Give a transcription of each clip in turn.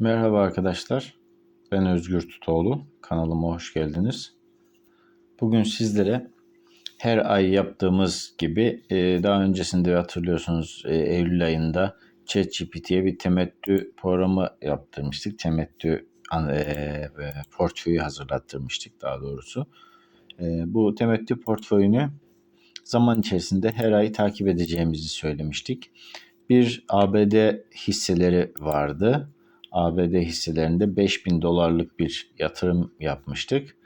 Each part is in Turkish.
Merhaba arkadaşlar. Ben Özgür Tutoğlu. Kanalıma hoş geldiniz. Bugün sizlere her ay yaptığımız gibi e, daha öncesinde hatırlıyorsunuz e, Eylül ayında ChatGPT'ye bir temettü programı yaptırmıştık. Temettü e, portföyü hazırlattırmıştık daha doğrusu. Bu temettü portföyünü zaman içerisinde her ay takip edeceğimizi söylemiştik. Bir ABD hisseleri vardı. ABD hisselerinde 5000 dolarlık bir yatırım yapmıştık.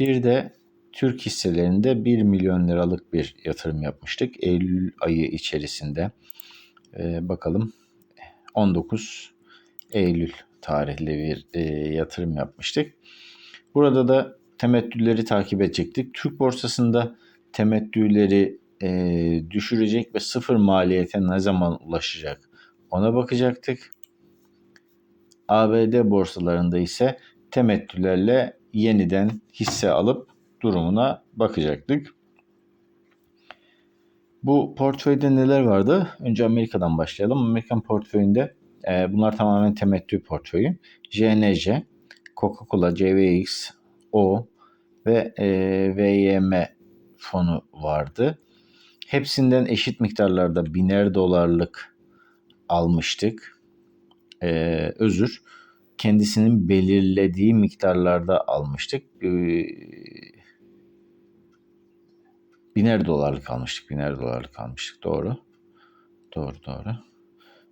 Bir de Türk hisselerinde 1 milyon liralık bir yatırım yapmıştık. Eylül ayı içerisinde. Ee, bakalım 19 Eylül tarihli bir e, yatırım yapmıştık. Burada da temettüleri takip edecektik. Türk borsasında temettüleri e, düşürecek ve sıfır maliyete ne zaman ulaşacak ona bakacaktık. ABD borsalarında ise temettülerle yeniden hisse alıp durumuna bakacaktık. Bu portföyde neler vardı? Önce Amerika'dan başlayalım. Amerikan portföyünde e, bunlar tamamen temettü portföyü. JNJ, Coca-Cola, JVX, O ve e, VYM fonu vardı. Hepsinden eşit miktarlarda biner dolarlık almıştık. Ee, özür. Kendisinin belirlediği miktarlarda almıştık. Ee, biner dolarlık almıştık. Biner dolarlık almıştık. Doğru. Doğru doğru.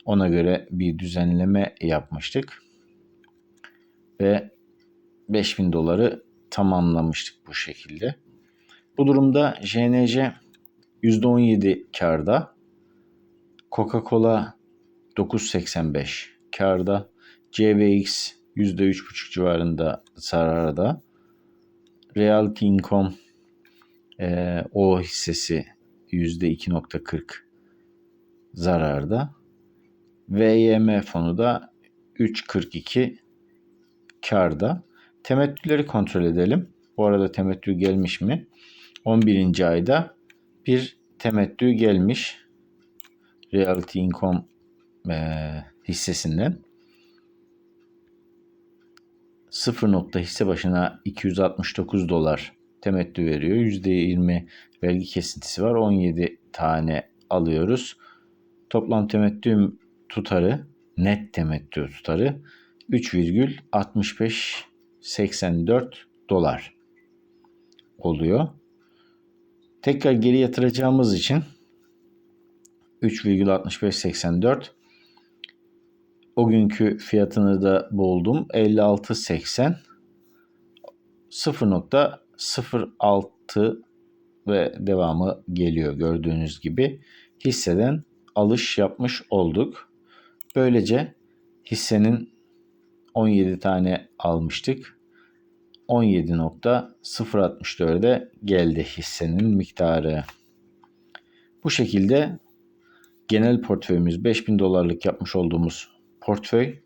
Ona göre bir düzenleme yapmıştık. Ve 5000 doları tamamlamıştık bu şekilde. Bu durumda JNC %17 karda. Coca-Cola 9.85 karda. CVX %3.5 civarında zararda. Realty Income e, o hissesi %2.40 zararda. VYM fonu da 3.42 karda. Temettüleri kontrol edelim. Bu arada temettü gelmiş mi? 11. ayda bir temettü gelmiş. Realty Income e, hissesinden. 0 nokta hisse başına 269 dolar temettü veriyor. %20 vergi kesintisi var. 17 tane alıyoruz. Toplam temettü tutarı, net temettü tutarı 3,6584 dolar oluyor. Tekrar geri yatıracağımız için 3,6584 o günkü fiyatını da buldum. 56.80 0.06 ve devamı geliyor gördüğünüz gibi. Hisseden alış yapmış olduk. Böylece hissenin 17 tane almıştık. 17.064'e geldi hissenin miktarı. Bu şekilde genel portföyümüz 5000 dolarlık yapmış olduğumuz portföy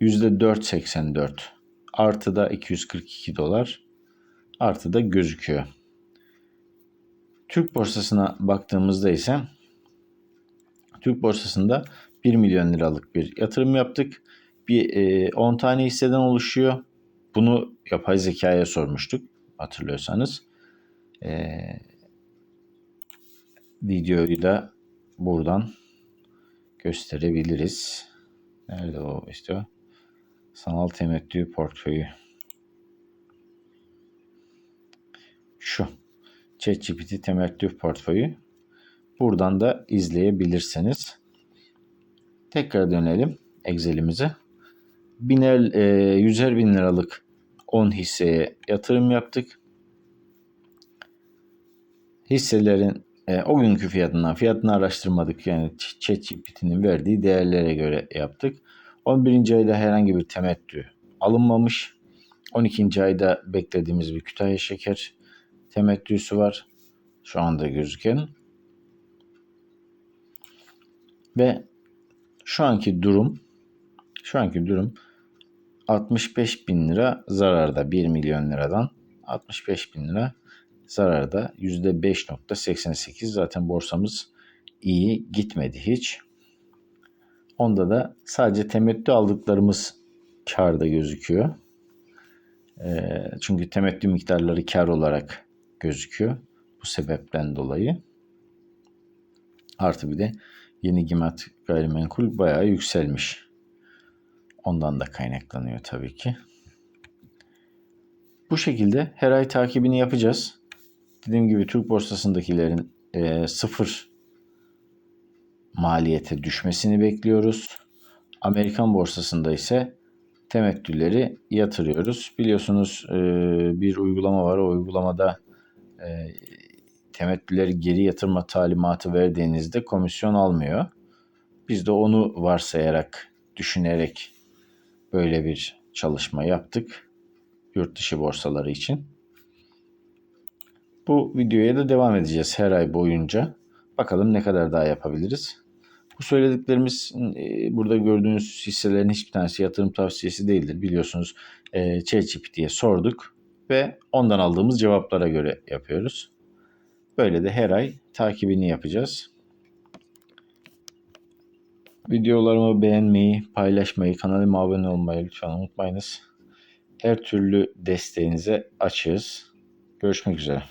%4.84 artı da 242 dolar artı da gözüküyor. Türk borsasına baktığımızda ise Türk borsasında 1 milyon liralık bir yatırım yaptık. Bir e, 10 tane hisseden oluşuyor. Bunu yapay zekaya sormuştuk hatırlıyorsanız. E, videoyu da buradan gösterebiliriz. Nerede o işte sanal temettü portföyü. Şu ChatGPT temettü portföyü. Buradan da izleyebilirsiniz. Tekrar dönelim Excel'imize. Biner, e, yüzer bin liralık 10 hisseye yatırım yaptık. Hisselerin e, o günkü fiyatından fiyatını araştırmadık. Yani ChatGPT'nin verdiği değerlere göre yaptık. 11. ayda herhangi bir temettü alınmamış. 12. ayda beklediğimiz bir Kütahya Şeker temettüsü var. Şu anda gözüken. Ve şu anki durum şu anki durum 65 bin lira zararda 1 milyon liradan 65 bin lira zararda %5.88 zaten borsamız iyi gitmedi hiç. Onda da sadece temettü aldıklarımız karda gözüküyor. Ee, çünkü temettü miktarları kar olarak gözüküyor. Bu sebepten dolayı. Artı bir de yeni gimat gayrimenkul bayağı yükselmiş. Ondan da kaynaklanıyor tabii ki. Bu şekilde her ay takibini yapacağız. Dediğim gibi Türk borsasındakilerin e, sıfır maliyete düşmesini bekliyoruz. Amerikan borsasında ise temettüleri yatırıyoruz. Biliyorsunuz e, bir uygulama var. O uygulamada e, temettüleri geri yatırma talimatı verdiğinizde komisyon almıyor. Biz de onu varsayarak, düşünerek böyle bir çalışma yaptık. Yurt dışı borsaları için. Bu videoya da devam edeceğiz her ay boyunca. Bakalım ne kadar daha yapabiliriz. Bu söylediklerimiz e, burada gördüğünüz hisselerin hiçbir tanesi yatırım tavsiyesi değildir. Biliyorsunuz e, ChatGPT'ye sorduk ve ondan aldığımız cevaplara göre yapıyoruz. Böyle de her ay takibini yapacağız. Videolarımı beğenmeyi, paylaşmayı, kanalıma abone olmayı lütfen unutmayınız. Her türlü desteğinize açığız. Görüşmek üzere.